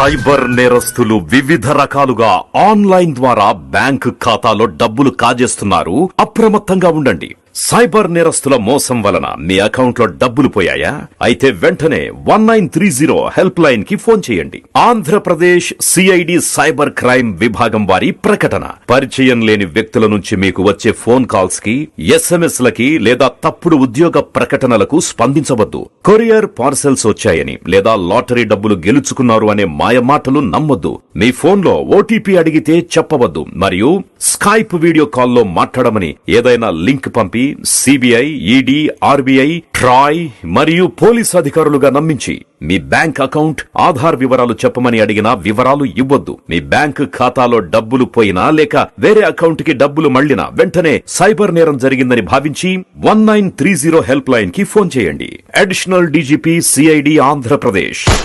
Cyber నేరస్తులు వివిధ రకాలుగా ఆన్లైన్ ద్వారా బ్యాంక్ ఖాతాలో డబ్బులు కాజేస్తున్నారు. అప్రమత్తంగా ఉండండి. సైబర్ నేరస్తుల మోసం వలన మీ అకౌంట్లో డబ్బులు పోయాయా? అయితే వెంటనే one nine three zero help లైన్కి ఫోన్ చేయండి. ఆంధ్రప్రదేశ్ సిఐడి సైబర్ క్రైమ్ విభాగం వారి ప్రకటన. పరిచయం లేని వ్యక్తుల నుంచి మీకు వచ్చే ఫోన్ కాల్స్కి ఎస్ఎంఎస్ లకి లేదా తప్పుడు ఉద్యోగ ప్రకటనలకు స్పందించవద్దు. కొరియర్ పార్సెల్స్ వచ్చాయని లేదా లాటరీ డబ్బులు గెలుచుకున్నారు అనే మాయ మాటలు నమ్మొద్దు. మీ ఫోన్లో ఓటీపీ అడిగితే చెప్పవద్దు. మరియు స్కైప్ వీడియో కాల్లో మాట్లాడమని ఏదైనా లింక్ పంపి సిబిఐ ఈడీ ఆర్బీఐ ట్రాయ్ మరియు పోలీస్ అధికారులుగా నమ్మించి మీ బ్యాంక్ అకౌంట్ ఆధార్ వివరాలు చెప్పమని అడిగిన వివరాలు ఇవ్వొద్దు. మీ బ్యాంక్ ఖాతాలో డబ్బులు పోయినా లేక వేరే అకౌంట్కి డబ్బులు మళ్ళినా వెంటనే సైబర్ నేరం జరిగిందని భావించి one nine three zero help లైన్కి ఫోన్ చేయండి. Additional DGP CID Andhra Pradesh.